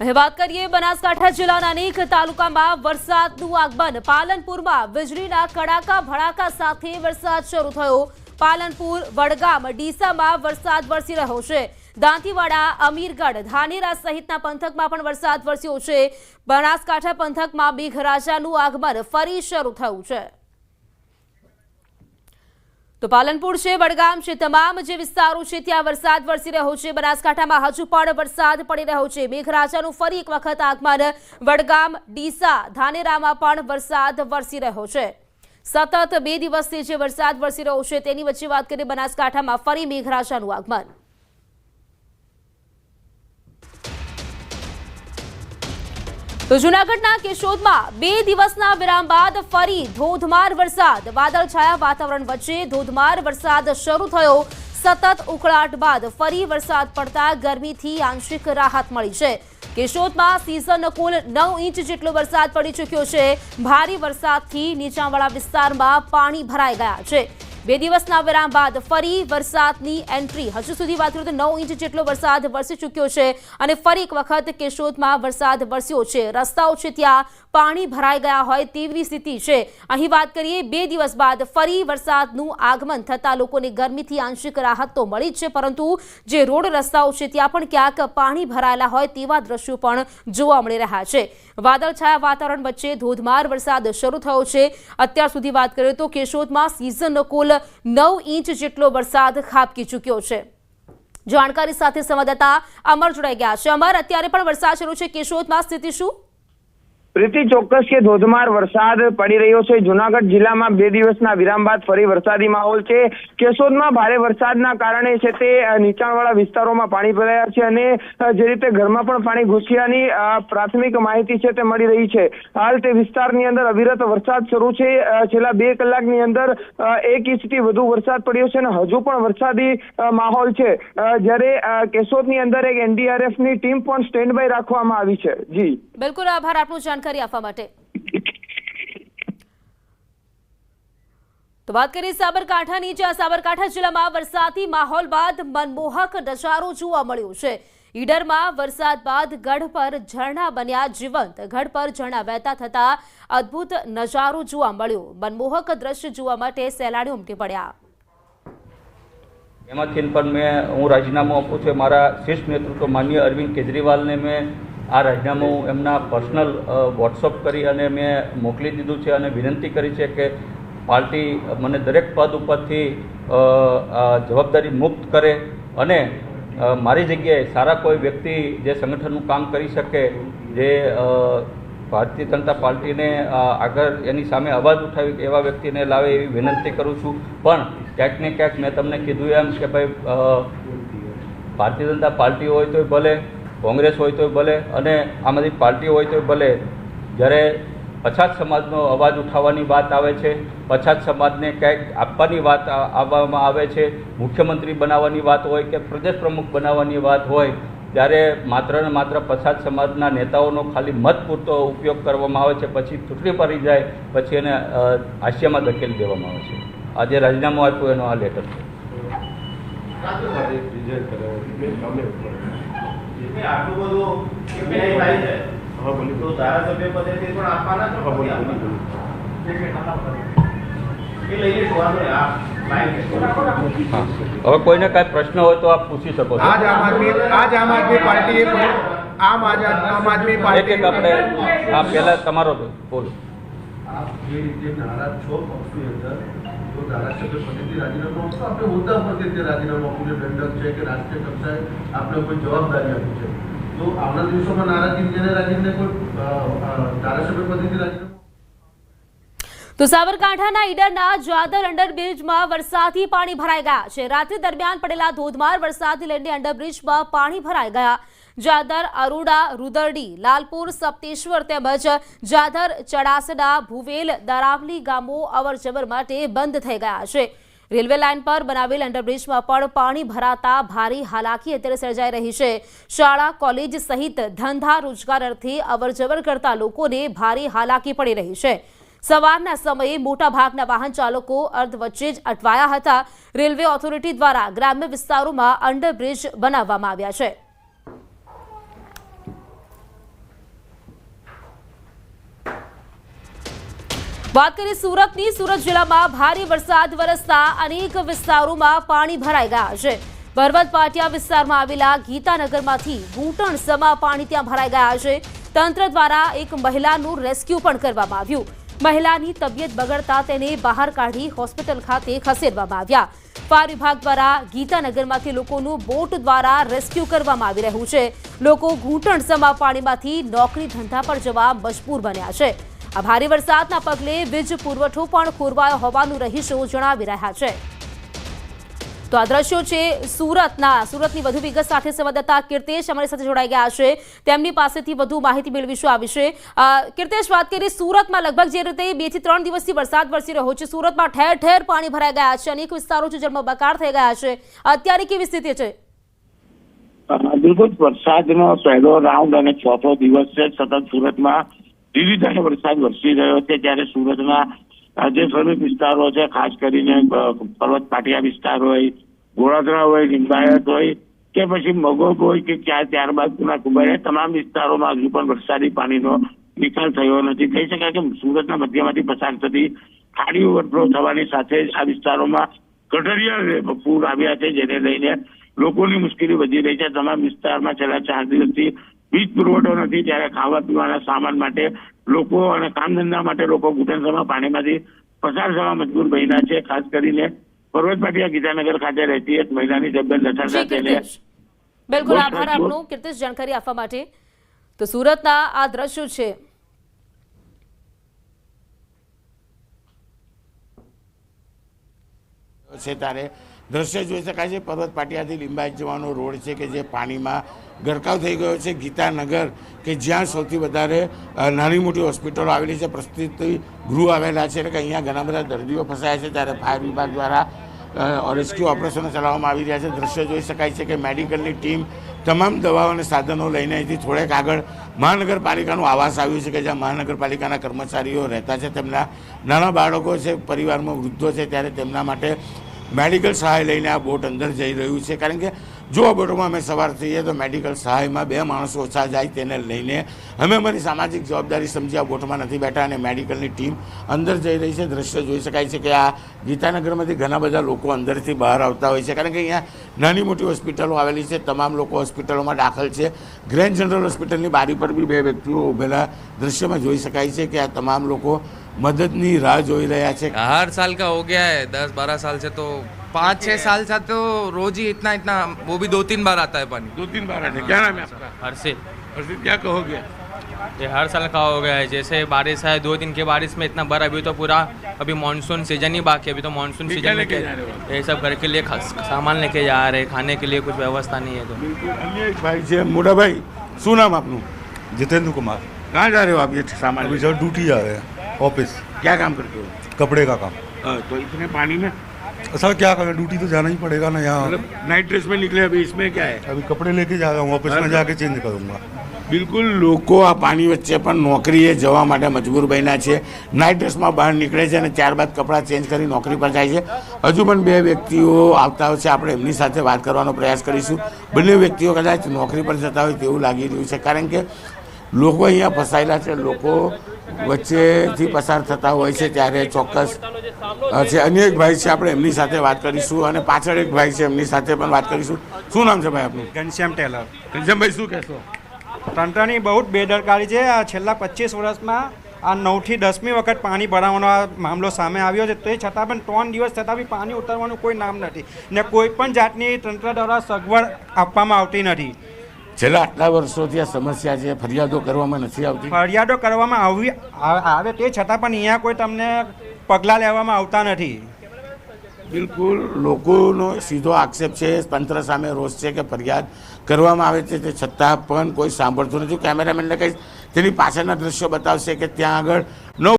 હવે વાત કરીએ બનાસકાંઠા જિલ્લાના અનેક તાલુકામાં વરસાદનું આગમન. પાલનપુરમાં વીજળીના કડાકા ભડાકા સાથે વરસાદ શરૂ થયો. પાલનપુર, વડગામ, ડીસામાં વરસાદ વરસી રહ્યો છે. દાંતીવાડા, અમીરગઢ, ધાનેરા સહિતના પંથકમાં પણ વરસાદ વરસ્યો છે. બનાસકાંઠા પંથકમાં મેઘરાજાનું આગમન ફરી શરૂ થયું છે. તો પાલનપુર છે, વડગામ છે, તમામ જે વિસ્તારો છે, ત્યાં વરસાદ વરસી રહ્યો છે. બનાસકાંઠામાં હજુ પણ વરસાદ પડી રહ્યો છે. મેઘરાજાનું ફરી એક વખત આગમન. વડગામ, ડીસા, ધાનેરામાં પણ વરસાદ વરસી રહ્યો છે. સતત બે દિવસથી જે વરસાદ વરસી રહ્યો છે, તેની વચ્ચે વાત કરીએ બનાસકાંઠામાં ફરી મેઘરાજાનું આગમન. તો જૂનાગઢના કેશોદમાં બે દિવસના વિરામ બાદ ફરી ધોધમાર વરસાદ. વાદળછાયા વાતાવરણ વચ્ચે ધોધમાર વરસાદ શરૂ થયો. સતત ઉકળાટ બાદ ફરી વરસાદ પડતા ગરમીથી આંશિક રાહત મળી છે. કેશોદમાં સિઝનનો કુલ નવ ઇંચ જેટલો વરસાદ પડી ચૂક્યો છે. ભારે વરસાદથી નીચાણવાળા વિસ્તારમાં પાણી ભરાઈ ગયા છે. બે દિવસના વિરામ બાદ ફરી વરસાદની એન્ટ્રી. હજુ સુધી વાત કરીએ તો નવ ઇંચ જેટલો વરસાદ વરસી ચૂક્યો છે અને ફરી એક વખત કેશોદમાં વરસાદ વરસ્યો છે. રસ્તાઓ છે ત્યાં પાણી ભરાઈ ગયા હોય તેવી સ્થિતિ છે. અહીં વાત કરીએ, બે દિવસ બાદ ફરી વરસાદનું આગમન થતાં લોકોને ગરમીથી આંશિક રાહત તો મળી જ છે, પરંતુ જે રોડ રસ્તાઓ છે ત્યાં પણ ક્યાંક પાણી ભરાયેલા હોય તેવા દ્રશ્યો પણ જોવા મળી રહ્યા છે. વાદળછાયા વાતાવરણ વચ્ચે ધોધમાર વરસાદ શરૂ થયો છે. અત્યાર સુધી વાત કરીએ તો કેશોદમાં સિઝનનો કુલ નવ ઇંચ જેટલો વરસાદ ખાબકી ચૂક્યો છે. જાણકારી સાથે સંવાદદાતા અમર જોડાઈ ગયા છે. અમર, અત્યારે પણ વરસાદ શરૂ છે. કેશોદમાં સ્થિતિ શું? પ્રીતિ ચોક્કસ કે ધોધમાર વરસાદ પડી રહ્યો છે. જુનાગઢ જિલ્લામાં બે દિવસના વિરામ બાદ ફરી વરસાદી માહોલ છે. કેશોદમાં ભારે વરસાદના કારણે છે તે નીચાણવાળા વિસ્તારોમાં પાણી ભરાયા છે અને જે રીતે ઘરમાં પણ પાણી ઘૂસ્યાની પ્રાથમિક માહિતી છે તે મળી રહી છે. હાલ તે વિસ્તારની અંદર અવિરત વરસાદ શરૂ છે. છેલ્લા બે કલાકની અંદર એક ઇંચથી વધુ વરસાદ પડ્યો છે અને હજુ પણ વરસાદી માહોલ છે. જ્યારે કેશોદની અંદર એક એનડીઆરએફની ટીમ પણ સ્ટેન્ડ બાય રાખવામાં આવી છે. જી. બિલકુલ આભાર આપનું જાણકારી આપવા માટે. તો વાત કરીએ સાબરકાંઠાની જ્યાં સાબરકાંઠા જિલ્લામાં વરસાદી માહોલ બાદ મનમોહક નજારો જોવા મળ્યો છે. ઈડરમાં વરસાદ બાદ ગઢ પર ઝરણા બન્યા જીવંત. ગઢ પર ઝરણા વહેતા થતા અદ્ભુત નજારો જોવા મળ્યો. મનમોહક દ્રશ્ય જોવા માટે સહેલાણીઓ ઉમટી પડ્યા. એમાંથી પણ મેં હું રાજીનામું આપું છું. મારા શ્રેષ્ઠ નેતૃત્વ માન્ય અરવિંદ કેજરીવાલને મેં આ રાજીનામું એમના પર્સનલ વોટ્સઅપ કરી અને મેં મોકલી દીધું છે અને વિનંતી કરી છે કે પાર્ટી મને દરેક પદ ઉપરથી જવાબદારી મુક્ત કરે અને મારી જગ્યાએ સારા કોઈ વ્યક્તિ જે સંગઠનનું કામ કરી શકે, જે ભારતીય જનતા પાર્ટીને આગળ એની સામે અવાજ ઉઠાવી એવા વ્યક્તિને લાવે એવી વિનંતી કરું છું. પણ ક્યાંક ને ક્યાંક મેં તમને કીધું એમ કે ભાઈ ભારતીય જનતા પાર્ટી હોય તોય ભલે કોંગ્રેસ હોય તોય ભલે અને આમ આદમી પાર્ટી હોય તોય ભલે, જ્યારે પછાત સમાજનો અવાજ ઉઠાવવાની વાત આવે છે, પછાત સમાજને કંઈક આપવાની વાત આવવામાં આવે છે, મુખ્યમંત્રી બનાવવાની વાત હોય કે પ્રદેશ પ્રમુખ બનાવવાની વાત હોય, ત્યારે માત્ર ને માત્ર પછાત સમાજના નેતાઓનો ખાલી મત પૂરતો ઉપયોગ કરવામાં આવે છે, પછી ચૂંટણી પડી જાય, પછી એને હાસ્યમાં ધકેલી દેવામાં આવે છે. આજે રાજીનામું આપ્યું, એનો આ લેટર છે. એટલે આટલું બધું થાય છે. તો ધારાસભ્ય પદેથી પણ આપવાના છો હવે કોઈને કાંઈ પ્રશ્ન હોય તો આપ પૂછી શકો છો. આજ આમ આદમી આજ આમ આદમી પાર્ટીએ આમ આજ આમ આદમી પાર્ટી એક આપણે આ પહેલાં તમારો બોલો. આપ જે રીતે નારાજ છો પક્ષની અંદર જો ધારાસભ્ય પદેથી રાજીનામું આપશો? આપણે હોદ્દા પરથી તે રાજીનામું આપવું છે દંડક છે કે રાષ્ટ્રીય કક્ષાએ આપણે કોઈ જવાબદારી આપી છે. તો આવના દિવસોમાં નારાજી જેને રાજીને કોઈ ધારાસભ્ય પદેથી રાજીનામું તો સાબરકાંઠાના ઈડરના જાદર અંડરબ્રિજમાં વરસાદી પાણી ભરાઈ ગયા છે. રાત્રિ દરમિયાન પડેલા ધોધમાર વરસાદથી લઈને અંડરબ્રિજમાં પાણી ભરાઈ ગયા. જાદર અરોડા, રુદરડી, લાલપુર, સપ્તેશ્વર તેમજ જાદર ચડાસડા, ભુવેલ, દરાવલી ગામો અવરજવર માટે બંધ થઈ ગયા છે. રેલવે લાઇન પર બનાવેલ અંડરબ્રિજમાં પણ પાણી ભરાતા ભારે હાલાકી અત્યારે સર્જાઈ રહી છે. શાળા, કોલેજ સહિત ધંધા રોજગાર અર્થે અવરજવર કરતા લોકોને ભારે હાલાકી પડી રહી છે. સવારના સમયે મોટા ભાગના વાહન ચાલકો અર્ધ વચ્ચે જ અટવાયા હતા. રેલવે ઓથોરિટી દ્વારા ગ્રામ્ય વિસ્તારોમાં અંડરબ્રિજ બનાવવામાં આવ્યા છે. વાત કરીએ સુરતની, સુરત જિલ્લામાં ભારે વરસાદ વરસતા અનેક વિસ્તારોમાં પાણી ભરાઈ ગયા છે. પર્વત પાટિયા વિસ્તારમાં આવેલા ગીતાનગરમાંથી ઘૂંટણ સમા પાણી ત્યાં ભરાઈ ગયા છે. તંત્ર દ્વારા એક મહિલાનું રેસ્ક્યુ પણ કરવામાં આવ્યું. મહિલાની તબિયત બગડતા તેને બહાર કાઢી હોસ્પિટલ ખાતે ખસેડવામાં આવ્યા. ફાયર વિભાગ દ્વારા ગીતાનગરમાંથી લોકોનું બોટ દ્વારા રેસ્ક્યુ કરવામાં આવી રહ્યું છે. લોકો ઘૂંટણ સમા પાણીમાંથી નોકરી ધંધા પર જવા મજબૂર બન્યા છે. આ ભારે વરસાદના પગલે વીજ પુરવઠો પણ ખોરવાયો હોવાનું રહીશો જણાવી રહ્યા છે. તો આ દ્રશ્યો છે સુરતના. સુરતની વધુ વિગત સાથે સંવાદદાતા કીર્તેશ અમારી સાથે જોડાઈ ગયા છે. તેમની પાસેથી વધુ માહિતી મેળવીશું આ વિશે. કીર્તેશ, વાત કરીએ સુરતમાં લગભગ જે રીતે બેથી ત્રણ દિવસથી વરસાદ વરસી રહ્યો છે, સુરતમાં ઠેર ઠેર પાણી ભરાઈ ગયા છે. અનેક વિસ્તારો છે જળમાં થઈ ગયા છે. અત્યારે કેવી સ્થિતિ છે? બિલકુલ વરસાદનો પહેલો રાઉન્ડ અને ચોથો દિવસ છે સતત સુરતમાં ધીરે વરસાદ વરસી રહ્યો છે ત્યારે સુરતના જે સ્વરૂપ વિસ્તારો છે, ખાસ કરીને પર્વત પાટિયા વિસ્તાર હોય, ગોળાદરા હોય, લિંબાયત હોય, કે પછી મગોબ હોય કે ક્યાં, ત્યારબાદ પુના તમામ વિસ્તારોમાં હજુ પણ વરસાદી પાણીનો નિકાલ થયો નથી. કહી શકાય કે સુરતના મધ્યમાંથી પસાર થતી ખાડી ઓવરફ્લો થવાની સાથે આ વિસ્તારોમાં ગટરિયા પૂર આવ્યા છે, જેને લઈને લોકોની મુશ્કેલી વધી રહી છે. તમામ વિસ્તારમાં છેલ્લા ચાર દિવસથી વીજ પુરવઠો નથી ત્યારે ખાવા પીવાના સામાન માટે લોકો અને કામ ધંધા માટે લોકો ઘૂંટણસમાં પાણીમાંથી પસાર થવા મજબૂર બન્યા છે. ખાસ કરીને પર્વત પાટિયા ગીતાનગર ખાતે રહેતી એક મહિલાની તબિયત જી, સાથે બિલકુલ બોલ, આભાર. આપનો. કીર્તેશ જાણકારી આપવા માટે. તો સુરતના આ દ્રશ્યો છે. છે ત્યારે દ્રશ્ય જોઈ શકાય છે. પર્વત પાટિયાથી લિંબાયત જવાનો રોડ છે કે જે પાણીમાં ગરકાવ થઈ ગયો છે. ગીતાનગર કે જ્યાં સૌથી વધારે નાની મોટી હોસ્પિટલો આવેલી છે. પ્રસ્તુત ગૃહ આવેલા છે એટલે કે અહીંયા ઘણા બધા દર્દીઓ ફસાયા છે ત્યારે ફાયર વિભાગ દ્વારા રેસ્ક્યુ ઓપરેશનો ચલાવવામાં આવી રહ્યા છે. દ્રશ્ય જોઈ શકાય છે કે મેડિકલની ટીમ તમામ દવાઓ અને સાધનો લઈને અહીંથી થોડેક આગળ મહાનગરપાલિકાનું આવાસ આવ્યું છે કે જ્યાં મહાનગરપાલિકાના કર્મચારીઓ રહેતા છે. તેમના નાના બાળકો છે, પરિવારમાં વૃદ્ધો છે, ત્યારે તેમના માટે મેડિકલ સહાય લઈને આ બોટ અંદર જઈ રહ્યું છે. કારણ કે જુઓ બોર્ડમાં અમે સવાર થઈએ તો મેડિકલ સહાયમાં બે માણસો ઓછા જાય તેને લઈને અમે અમારી સામાજિક જવાબદારી સમજી આ બોટમાં નથી બેઠા અને મેડિકલની ટીમ અંદર જઈ રહી છે. દ્રશ્ય જોઈ શકાય છે કે આ ગીતાનગરમાંથી ઘણા બધા લોકો અંદરથી બહાર આવતા હોય છે. કારણ કે અહીંયા નાની મોટી હોસ્પિટલો આવેલી છે. તમામ લોકો હોસ્પિટલોમાં દાખલ છે. ગ્રેન્ડ જનરલ હોસ્પિટલની બારી પર બી બે વ્યક્તિઓ ઉભેલા દ્રશ્યમાં જોઈ શકાય છે કે આ તમામ લોકો મદદની રાહ જોઈ રહ્યા છે. હર સાલ કા હો ગયા હૈ? દસ બારા સાલ છે તો पाँच छः साल से तो रोज ही इतना इतना वो भी दो तीन बार आता है पानी दो तीन बार आने क्या नाम है आपका हर्षित हर्षित क्या कहोगे ये हर साल का हो गया है जैसे बारिश है दो दिन के बारिश में इतना बड़ा अभी तो पूरा अभी मानसून सीजन ही बाकी अभी तो मॉनसून सीजन लेके ये सब घर के लिए સામાન લેકે જા રહે खाने के लिए कुछ व्यवस्था नहीं है तो भाई એક ભાઈ भाई મોટા ભાઈ શું जितेंद्र कुमार कहाँ जा रहे हो आप ये सामान अभी सर ड्यूटी जा रहे हैं ऑफिस क्या काम करते हो कपड़े का काम तो इतने पानी में सर क्या करें ड्यूटी तो जाना ही पड़ेगा ना यहाँ मतलब नाइट ड्रेस में निकले अभी इसमें क्या है अभी कपड़े लेके जा रहा हूँ ऑफिस में जाके चेंज करूँगा બિલકુલ લોકો આ પાણી વચ્ચે પણ નોકરીએ જવા માટે મજબૂર બન્યા છે નાઇટ ડ્રેસમાં બહાર નીકળે છે અને ત્યારબાદ કપડાં ચેન્જ કરી નોકરી પર જાય છે હજુ પણ બે વ્યક્તિઓ આવતા હોય છે આપણે એમની સાથે વાત કરવાનો પ્રયાસ કરીશું બંને વ્યક્તિઓ કદાચ નોકરી પર જતા હોય તેવું લાગી રહ્યું છે કારણ કે લોકો અહીંયા ફસાયેલા છે લોકો વચ્ચેથી પસાર થતા હોય છે ત્યારે ચોક્કસ છે અન્ય એક ભાઈ છે આપણે એમની સાથે વાત કરીશું અને પાછળ એક ભાઈ છે એમની સાથે પણ વાત કરીશું. શું નામ છે ભાઈ આપનું? ઘનશ્યામ ટેલર. ઘનશ્યામભાઈ શું કહેશો? તંત્રની બહુ જ બેદરકારી છે. આ છેલ્લા પચીસ વર્ષમાં આ નવથી દસમી વખત પાણી ભરાવાનો આ મામલો સામે આવ્યો છે. તે છતાં પણ ત્રણ દિવસ છતાં બી પાણી ઉતરવાનું કોઈ નામ નથી ને કોઈ પણ જાતની તંત્ર દ્વારા સગવડ આપવામાં આવતી નથી. છેલ્લા આટલા વર્ષોથી આ સમસ્યા છે ફરિયાદો કરવામાં નથી આવતી. ફરિયાદો કરવામાં આવી આવે તે છતાં પણ અહીંયા કોઈ તમને પગલાં લેવામાં આવતા નથી. બિલકુલ લોકોનો સીધો આક્ષેપ છે તંત્ર સામે રોષ છે કે ફરિયાદ કરવામાં આવે છે તે છતાં પણ કોઈ સાંભળતું નથી. કેમેરામેનને કંઈ તેની પાછળના દ્રશ્યો બતાવશે કે ત્યાં આગળ નવ